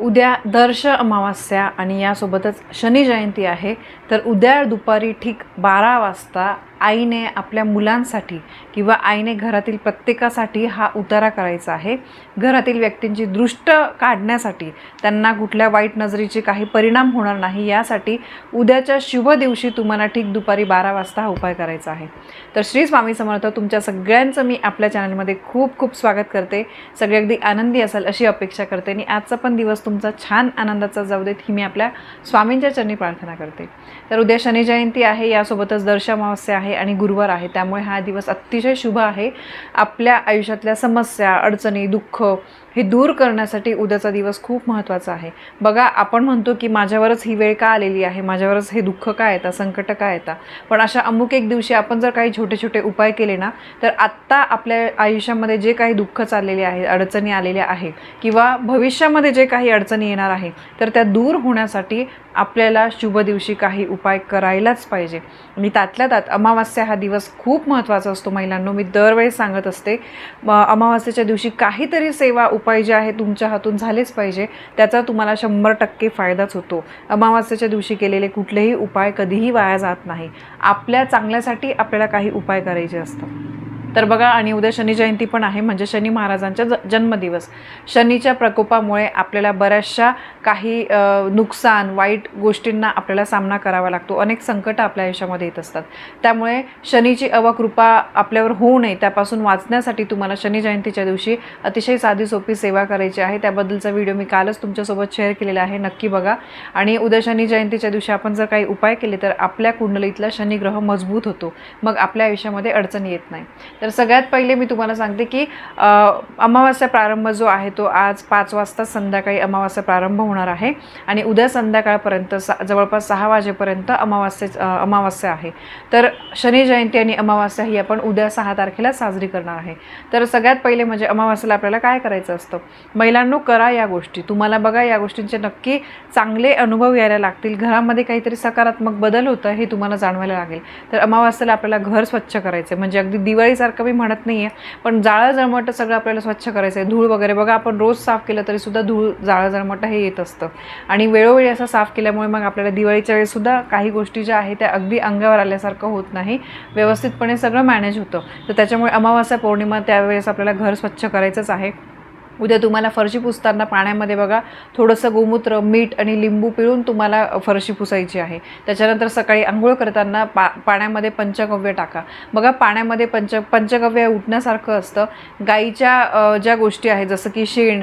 उद्या दर्श अमावास्या आणि यासोबतच शनी जयंती आहे तर उद्या दुपारी ठीक बारा वाजता आईने आपल्या मुलांसाठी किंवा आईने घरातील प्रत्येकासाठी हा उतारा करायचा आहे. घरातील व्यक्तींची दृष्ट काढण्यासाठी त्यांना कुठल्या वाईट नजरेचे काही परिणाम होणार नाही यासाठी उद्याच्या शुभ दिवशी तुम्हाला ठीक दुपारी बारा वाजता हा उपाय करायचा आहे. तर श्री स्वामी समर्थ तुमच्या सगळ्यांचं मी आपल्या चॅनलमध्ये खूप खूप स्वागत करते. सगळे अगदी आनंदी असाल अशी अपेक्षा करते आणि आजचा पण दिवस तुमचा छान आनंदाचा जाऊ देत ही मी आपल्या स्वामींच्या चरणी प्रार्थना करते. तर उद्या शनी जयंती आहे यासोबतच दर्श अमावस्या आहे. आहे आणि गुरुवार आहे. त्यामुळे हा दिवस अतिशय शुभ आहे. आपल्या आयुष्यातल्या समस्या अडचणी दुःख हे दूर करण्यासाठी उद्याचा दिवस खूप महत्त्वाचा आहे. बघा आपण म्हणतो की माझ्यावरच ही वेळ का आलेली आहे? माझ्यावरच हे दुःख का येतं संकट का येतं पण अशा अमुक एक दिवशी आपण जर काही छोटे छोटे उपाय केले ना तर आत्ता आपल्या आयुष्यामध्ये जे काही दुःख चाललेले आहे अडचणी आलेल्या आहे किंवा भविष्यामध्ये जे काही अडचणी येणार आहे तर त्या दूर होण्यासाठी आपल्याला शुभ दिवशी काही उपाय करायलाच पाहिजे. आणि त्यातल्या त्यात अमावास्या हा दिवस खूप महत्त्वाचा असतो महिलांनो. मी दरवेळेस सांगत असते अमावास्याच्या अमावास्येच्या दिवशी काहीतरी सेवा उपाय जे आहे तुमच्या हातून झालेच पाहिजे. त्याचा तुम्हाला शंभर टक्के फायदाच होतो. अमावास्येच्या दिवशी केलेले कुठलेही उपाय कधीही वाया जात नाही. आपल्या चांगल्यासाठी आपल्याला काही उपाय करायचे असतात. तर बघा आणि उद्या शनी जयंती पण आहे म्हणजे शनी महाराजांचा ज जन्मदिवस. शनीच्या प्रकोपामुळे आपल्याला बऱ्याचशा काही नुकसान वाईट गोष्टींना आपल्याला सामना करावा लागतो. अनेक संकटं आपल्या आयुष्यामध्ये येत असतात. त्यामुळे शनीची अवकृपा आपल्यावर होऊ नये त्यापासून वाचण्यासाठी तुम्हाला शनी जयंतीच्या दिवशी अतिशय साधी सोपी सेवा करायची आहे. त्याबद्दलचा व्हिडिओ मी कालच तुमच्यासोबत शेअर केलेला आहे नक्की बघा. आणि उद्या शनी जयंतीच्या दिवशी आपण जर काही उपाय केले तर आपल्या कुंडलीतला शनिग्रह मजबूत होतो. मग आपल्या आयुष्यामध्ये अडचणी येत नाही. तर सगळ्यात पहिले मी तुम्हाला सांगते की अमावास्या प्रारंभ जो आहे तो आज पाच वाजता संध्याकाळी अमावास्या प्रारंभ होणार आहे आणि उद्या संध्याकाळपर्यंत सा जवळपास सहा वाजेपर्यंत अमावास्ये अमावास्या आहे. तर शनी जयंती आणि अमावास्या ही आपण उद्या सहा तारखेला साजरी करणार आहे. तर सगळ्यात पहिले म्हणजे अमावास्याला आपल्याला काय करायचं असतं? महिलांनो करा या गोष्टी. तुम्हाला बघा या गोष्टींचे नक्की चांगले अनुभव यायला लागतील. घरामध्ये काहीतरी सकारात्मक बदल होतं हे तुम्हाला जाणवायला लागेल. तर अमावास्याला आपल्याला घर स्वच्छ करायचं आहे म्हणजे अगदी दिवाळीसारखं मी म्हणत नाही आहे पण जाळं जळमटं सगळं आपल्याला स्वच्छ करायचं आहे धूळ वगैरे बघा आपण रोज साफ केलं तरीसुद्धा धूळ जाळं जळमटं हे येत असतं. आणि वेळोवेळी असं साफ केल्यामुळे मग आपल्याला दिवाळीच्या वेळेसुद्धा काही गोष्टी ज्या आहेत त्या अगदी अंगावर आल्यासारखं होत नाही. व्यवस्थितपणे सगळं मॅनेज होतं. तर त्याच्यामुळे अमावास्या पौर्णिमा त्यावेळेस आपल्याला घर स्वच्छ करायचंच आहे. उद्या तुम्हाला फरशी पुसताना पाण्यामध्ये बघा थोडंसं गोमूत्र मीठ आणि लिंबू पिळून तुम्हाला फरशी पुसायची आहे. त्याच्यानंतर सकाळी आंघोळ करताना पा पाण्यामध्ये पंचगव्य टाका. बघा पाण्यामध्ये पंच पंचगव्य उठण्यासारखं असतं. गाईच्या ज्या गोष्टी आहेत जसं की शेण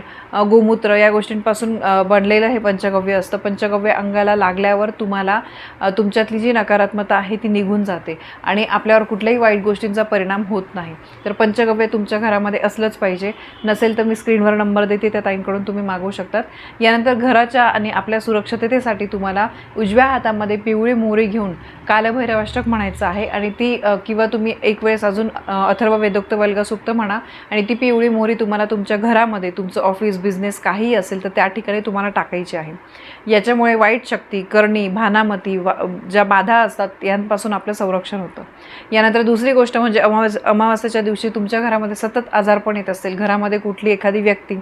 गोमूत्र या गोष्टींपासून बनलेलं हे पंचगव्य असतं. पंचगव्य अंगाला लागल्यावर तुम्हाला तुमच्यातली जी नकारात्मकता आहे ती निघून जाते आणि आपल्यावर कुठल्याही वाईट गोष्टींचा परिणाम होत नाही. तर पंचगव्य तुमच्या घरामध्ये असलंच पाहिजे. नसेल तर मी स्क्रीन स्क्रीनवर नंबर देते त्या ताईंकडून तुम्ही मागवू शकतात. यानंतर घराच्या आणि आपल्या सुरक्षिततेसाठी तुम्हाला उजव्या हातामध्ये पिवळी मोहरी घेऊन कालभैरवाष्टक म्हणायचं आहे आणि ती किंवा तुम्ही एक वेळेस अजून अथर्व वेदोक्त वर्गसुक्त म्हणा आणि ती पिवळी मोहरी तुम्हाला तुमच्या घरामध्ये तुमचं ऑफिस बिझनेस काहीही असेल तर त्या ठिकाणी तुम्हाला टाकायची आहे. याच्यामुळे वाईट शक्ती करणी भानामती वा ज्या बाधा असतात यांपासून आपलं संरक्षण होतं. यानंतर दुसरी गोष्ट म्हणजे अमावास अमावास्याच्या दिवशी तुमच्या घरामध्ये सतत आजारपण येत असेल घरामध्ये कुठली एखादी व्यक्ती व्यक्ती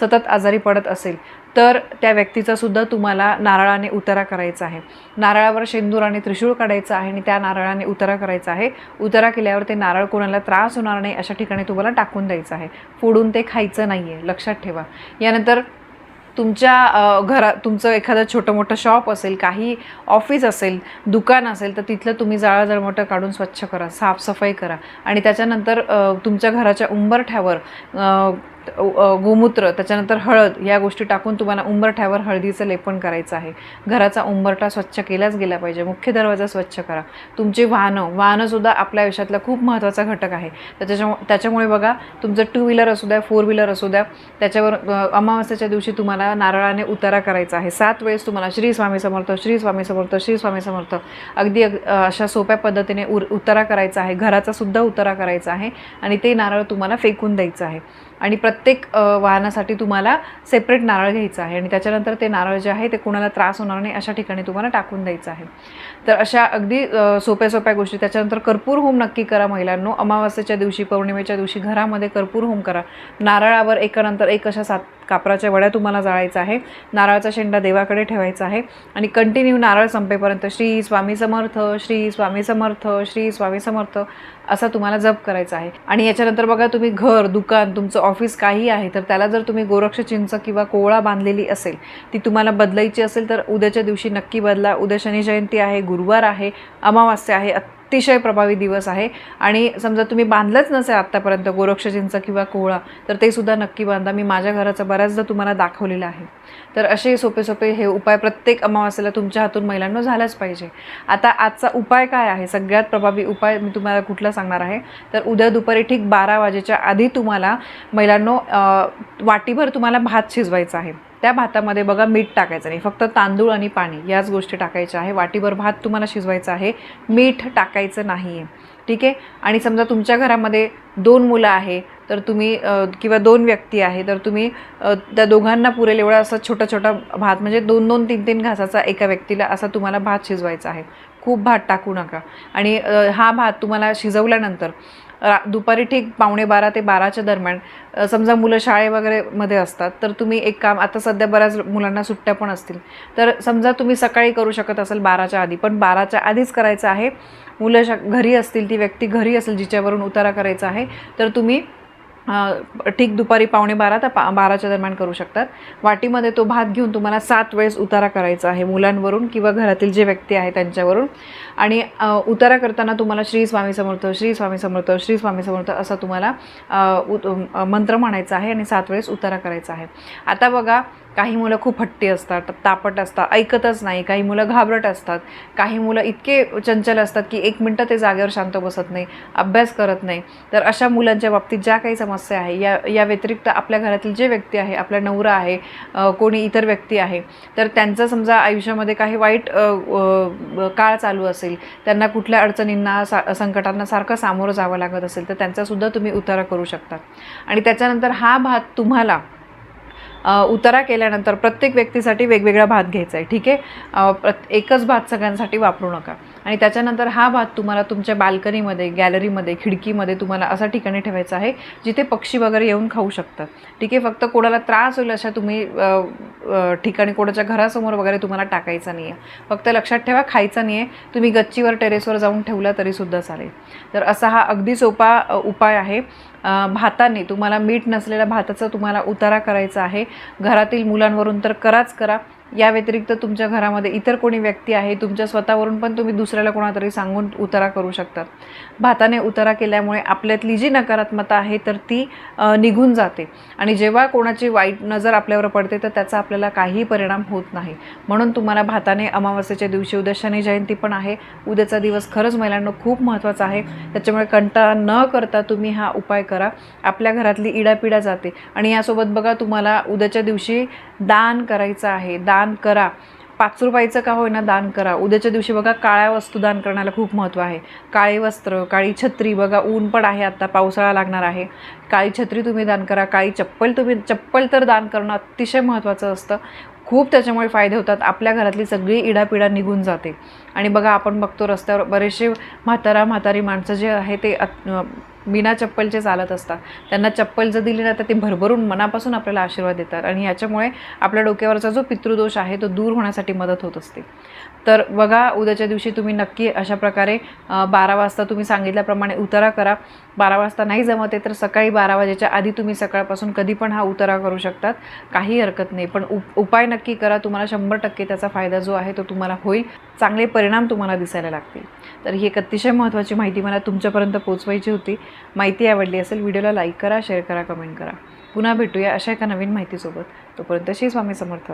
सतत आजारी पडत असेल तर त्या व्यक्तीचा सुद्धा तुम्हाला नारळाने उतारा करायचा आहे. नारळावर शेंदूर आणि त्रिशूळ काढायचं आहे आणि त्या नारळाने उतारा करायचा आहे. उतारा केल्यावर ते नारळ कोणाला त्रास होणार नाही अशा ठिकाणी तुम्हाला टाकून द्यायचं आहे. फोडून ते खायचं नाही आहे लक्षात ठेवा. यानंतर तुमच्या घरा तुमचं एखादं छोटं मोठं शॉप असेल काही ऑफिस असेल दुकान असेल तर तिथलं तुम्ही जाळं जळमटं काढून स्वच्छ करा साफसफाई करा. आणि त्याच्यानंतर तुमच्या घराच्या उंबरठ्यावर गोमूत्र त्याच्यानंतर हळद या गोष्टी टाकून तुम्हाला उंबरठ्यावर हळदीचं लेपन करायचं आहे. घराचा उंबरठा स्वच्छ केलाच गेला पाहिजे. मुख्य दरवाजा स्वच्छ करा. तुमची वाहनं वाहनंसुद्धा आपल्या आयुष्यातला खूप महत्त्वाचा घटक आहे. त्याच्या त्याच्यामुळे बघा तुमचं टू व्हीलर असू द्या फोर व्हीलर असू द्या त्याच्यावर अमावास्याच्या दिवशी तुम्हाला नारळाने उतारा करायचा आहे. सात वेळेस तुम्हाला श्री स्वामी समर्थ श्री स्वामी समर्थ श्री स्वामी समर्थ अगदी अग- अशा सोप्या पद्धतीने उर उतारा करायचा आहे. घराचा सुद्धा उतारा करायचा आहे आणि ते नारळ तुम्हाला फेकून द्यायचं आहे. आणि प्रत्येक वाहनासाठी तुम्हाला सेपरेट नारळ घ्यायचं आहे आणि त्याच्यानंतर ते नारळ जे आहे ते कोणाला त्रास होणार नाही अशा ठिकाणी तुम्हाला टाकून द्यायचं आहे. तर अशा अगदी सोप्या सोप्या गोष्टी. त्याच्यानंतर कर्पूर होम नक्की करा महिलांनो. अमावास्येच्या दिवशी पौर्णिमेच्या दिवशी घरामध्ये कर्पूर होम करा. नारळावर एकानंतर एक अशा सात कापराच्या वड्या तुम्हाला जाळायचा आहे. नारळाचा शेंडा देवाकडे ठेवायचा आहे. आणि कंटिन्यू नारळ संपेपर्यंत श्री स्वामी समर्थ श्री स्वामी समर्थ श्री स्वामी समर्थ. असा तुम्हाला जप करायचा आहे. आणि याच्यानंतर बघा तुम्ही घर दुकान तुमचं ऑफिस काही आहे तर त्याला जर तुम्ही गोरक्ष चिंच किंवा कोवळा बांधलेली असेल ती तुम्हाला बदलायची असेल तर उद्याच्या दिवशी नक्की बदला. उद्या शनी जयंती आहे गुरुवार आहे अमावास्या आहे अतिशय प्रभावी दिवस आहे. आणि समजा तुम्ही बांधलंच नसेल आत्तापर्यंत गोरक्षजींचा किंवा कोहळा तर ते सुद्धा नक्की बांधा. मी माझ्या घराचं बऱ्याचदा तुम्हाला दाखवलेलं आहे. तर असे सोपे सोपे हे उपाय प्रत्येक अमावास्येला तुमच्या हातून महिलांना झालाच पाहिजे. आता आजचा उपाय काय आहे? सगळ्यात प्रभावी उपाय मी तुम्हाला कुठला सांगणार आहे? तर उद्या दुपारी ठीक बारा वाजेच्या आधी तुम्हाला महिलांनो वाटीभर तुम्हाला भात शिजवायचा आहे. त्या भातामध्ये बघा मीठ टाकायचं नाही. फक्त तांदूळ आणि पाणी याच गोष्टी टाकायच्या आहे. वाटीभर भात तुम्हाला शिजवायचा आहे. मीठ टाकायचं नाही आहे ठीक आहे? आणि समजा तुमच्या घरामध्ये दोन मुलं आहे तर तुम्ही किंवा दोन व्यक्ती आहे तर तुम्ही त्या दोघांना पुरेल एवढा असा छोटा छोटा भात म्हणजे दोन दोन तीन तीन घासाचा एका व्यक्तीला असा तुम्हाला भात शिजवायचा आहे. खूप भात टाकू नका. आणि हा भात तुम्हाला शिजवल्यानंतर रा दुपारी ठीक पावणे बारा ते बाराच्या दरम्यान समजा मुलं शाळे वगैरे मध्ये असतात तर तुम्ही एक काम आता सध्या बऱ्याच मुलांना सुट्ट्या पण असतील. तर समजा तुम्ही सकाळी करू शकत असाल बाराच्या आधी पण बाराच्या आधीच करायचं आहे. मुलं श घरी असतील ती व्यक्ती घरी असेल जिच्यावरून उतारा करायचा आहे तर तुम्ही ठीक दुपारी पावणे बारा तर पा बाराच्या दरम्यान करू शकतात. वाटीमध्ये तो भात घेऊन तुम्हाला सात वेळेस उतारा करायचा आहे मुलांवरून किंवा घरातील जे व्यक्ती आहे त्यांच्यावरून. आणि उतारा करताना तुम्हाला श्री स्वामी समर्थ श्री स्वामी समर्थ श्री स्वामी समर्थ असा तुम्हाला उत मंत्र म्हणायचा आहे आणि सात वेळेस उतारा करायचा आहे. आता बघा काही मुलं खूप हट्टी असतात तापट असतात ऐकतच नाही काही मुलं घाबरट असतात काही मुलं इतके चंचल असतात की एक मिनटं ते जागेवर शांत बसत नाही अभ्यास करत नाही. तर अशा मुलांच्या बाबतीत ज्या काही समस्या आहे. या या व्यतिरिक्त आपल्या घरातील जे व्यक्ती आहे आपला नवरा आहे कोणी इतर व्यक्ती आहे तर त्यांचं समजा आयुष्यामध्ये काही वाईट काळ चालू असेल त्यांना कुठल्या अडचणींना सा संकटांना सारखं सामोरं जावं लागत असेल तर त्यांचासुद्धा तुम्ही उतारा करू शकता. आणि त्याच्यानंतर हा भात तुम्हाला उतारा केल्यानंतर प्रत्येक व्यक्तीसाठी वेगवेगळा भात घ्यायचा आहे. ठीक आहे? एकच भात सगळ्यांसाठी वापरू नका. आणि त्याच्यानंतर हा भात तुम्हाला तुमच्या बाल्कनीमध्ये गॅलरीमध्ये खिडकीमध्ये तुम्हाला असा ठिकाणी ठेवायचा आहे जिथे पक्षी वगैरे येऊन खाऊ शकतात. ठीक आहे? फक्त कोणाला त्रास होईल अशा तुम्ही ठिकाणी कोणाच्या घरासमोर वगैरे तुम्हाला टाकायचा नाही आहे फक्त लक्षात ठेवा खायचा नाही आहे तुम्ही गच्चीवर टेरेसवर जाऊन ठेवला तरीसुद्धा चालेल. तर असा हा अगदी सोपा उपाय आहे. भाताने तुम्हाला मीठ नसलेल्या भाताचा तुम्हाला उतारा करायचा आहे. घरातील मुलांवरून तर कराच करा. या व्यतिरिक्त तुमच्या घरामध्ये इतर कोणी व्यक्ती आहे तुमच्या स्वतःवरून पण तुम्ही दुसऱ्याला कोणातरी सांगून उतारा करू शकतात. भाताने उतारा केल्यामुळे आपल्यातली जी नकारात्मकता आहे तर ती निघून जाते. आणि जेव्हा कोणाची वाईट नजर आपल्यावर पडते तर त्याचा आपल्याला काहीही परिणाम होत नाही. म्हणून तुम्हाला भाताने अमावस्येच्या दिवशी उद्या शनी जयंती पण आहे. उद्याचा दिवस खरंच महिलांना खूप महत्त्वाचा आहे. त्याच्यामुळे कंटाळा न करता तुम्ही हा उपाय करा. आपल्या घरातली इडापिडा जाते. आणि यासोबत बघा तुम्हाला उद्याच्या दिवशी दान करायचं आहे. दान दान करा. पाच रुपयाचं का होईना दान करा. उद्याच्या दिवशी बघा काळ्या वस्तू दान करण्याला खूप महत्त्व आहे. काळी वस्त्र काळी छत्री बघा ऊन पण आहे आत्ता पावसाळा लागणार आहे. काळी छत्री तुम्ही दान करा काळी चप्पल तुम्ही चप्पल तर दान करणं अतिशय महत्त्वाचं असतं. खूप त्याच्यामुळे फायदे होतात. आपल्या घरातली सगळी इडापिडा निघून जाते. आणि बघा आपण बघतो रस्त्यावर बरेचसे म्हातारा म्हातारी माणसं जे आहे ते बिना चप्पलचे चालत असतात त्यांना चप्पल जर दिली ना तर ते भरभरून मनापासून आपल्याला आशीर्वाद देतात. आणि याच्यामुळे आपल्या डोक्यावरचा जो पितृदोष आहे तो दूर होण्यासाठी मदत होत असते. तर बघा उद्याच्या दिवशी तुम्ही नक्की अशा प्रकारे बारा वाजता तुम्ही सांगितल्याप्रमाणे उतारा करा. बारा वाजता नाही जमत आहे तर सकाळी बारा वाजेच्या आधी तुम्ही सकाळपासून कधी पण हा उतारा करू शकतात. काही हरकत नाही पण उप उपाय नक्की करा. तुम्हाला शंभर टक्के त्याचा फायदा जो आहे तो तुम्हाला होईल. चांगले परिणाम तुम्हाला दिसायला लागतील. तर ही एक अतिशय महत्त्वाची माहिती मला तुमच्यापर्यंत पोचवायची होती. माहिती आवडली असेल व्हिडिओला लाईक करा शेअर करा कमेंट करा. पुन्हा भेटूया अशा एका नवीन माहितीसोबत. तोपर्यंत श्री स्वामी समर्थ.